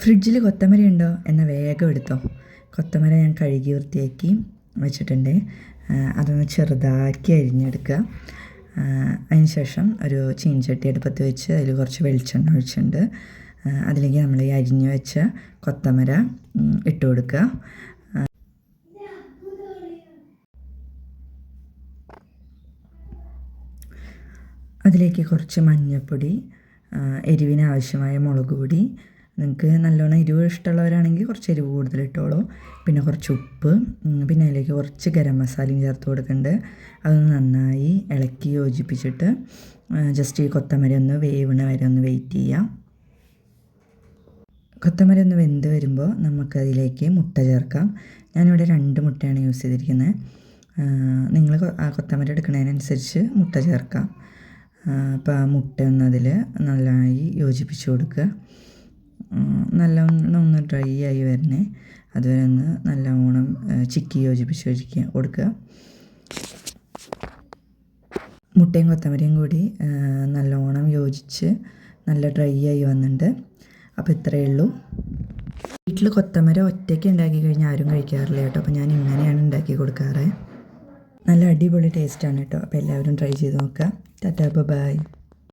ഫ്രിഡ്ജിൽ കൊത്തമര ഉണ്ടോ എന്ന വേഗം എടുത്തോ. കൊത്തമര ഞാൻ കഴുകി വൃത്തിയാക്കി വെച്ചിട്ടുണ്ട്. അതൊന്ന് ചെറുതാക്കി അരിഞ്ഞെടുക്കുക. അതിനുശേഷം അതിന് ശേഷം ഒരു ചീൻചട്ടി അടുപ്പത്ത് വെച്ച് അതിൽ കുറച്ച് വെളിച്ചെണ്ണ ഒഴിച്ചിട്ടുണ്ട്. അതിലേക്ക് നമ്മൾ ഈ അരിഞ്ഞു വെച്ച കൊത്തമര ഇട്ട് കൊടുക്കുക. അതിലേക്ക് കുറച്ച് മഞ്ഞൾപ്പൊടി എരിവിന് ആവശ്യമായ മുളക് പൊടി നിങ്ങൾക്ക് നല്ലോണം എരിവ് ഇഷ്ടമുള്ളവരാണെങ്കിൽ കുറച്ച് എരിവ് കൂടുതൽ ഇട്ടോളൂ. പിന്നെ കുറച്ച് ഉപ്പ് പിന്നെ അതിലേക്ക് കുറച്ച് ഗരം മസാലയും ചേർത്ത് കൊടുക്കുന്നുണ്ട് അതൊന്ന് നന്നായി ഇളക്കി യോജിപ്പിച്ചിട്ട് ജസ്റ്റ് ഈ കൊത്തമരി ഒന്ന് വേവണ വരെ ഒന്ന് വെയിറ്റ് ചെയ്യാം. കൊത്തമരി ഒന്ന് വെന്ത് വരുമ്പോൾ നമുക്കതിലേക്ക് മുട്ട ചേർക്കാം. ഞാനിവിടെ രണ്ട് മുട്ടയാണ് യൂസ് ചെയ്തിരിക്കുന്നത്. നിങ്ങൾ കൊത്തമരി എടുക്കുന്നതിനനുസരിച്ച് മുട്ട ചേർക്കാം. അപ്പോൾ ആ മുട്ട ഒന്ന് അതിൽ നന്നായി യോജിപ്പിച്ച് കൊടുക്കുക. ഉം, നല്ലോണം ഒന്ന് ഡ്രൈ ആയി വരണേ. അതുവരെ ഒന്ന് നല്ലവണ്ണം ചിക്കി യോജിപ്പിച്ച് ഒഴിക്കുക കൊടുക്കുക. മുട്ടയും കൊത്തമരിയും കൂടി നല്ലവണ്ണം യോജിച്ച് നല്ല ഡ്രൈ ആയി വന്നിട്ടുണ്ട്. അപ്പോൾ ഇത്രയേ ഉള്ളൂ. വീട്ടിൽ കൊത്തമര ഒറ്റയ്ക്ക് ഉണ്ടാക്കി കഴിഞ്ഞാൽ ആരും കഴിക്കാറില്ല കേട്ടോ. അപ്പോൾ ഞാൻ ഇങ്ങനെയാണ് ഉണ്ടാക്കി കൊടുക്കാറ്. നല്ല അടിപൊളി ടേസ്റ്റാണ് കേട്ടോ. അപ്പോൾ എല്ലാവരും ട്രൈ ചെയ്ത് നോക്കുക. Tata bye.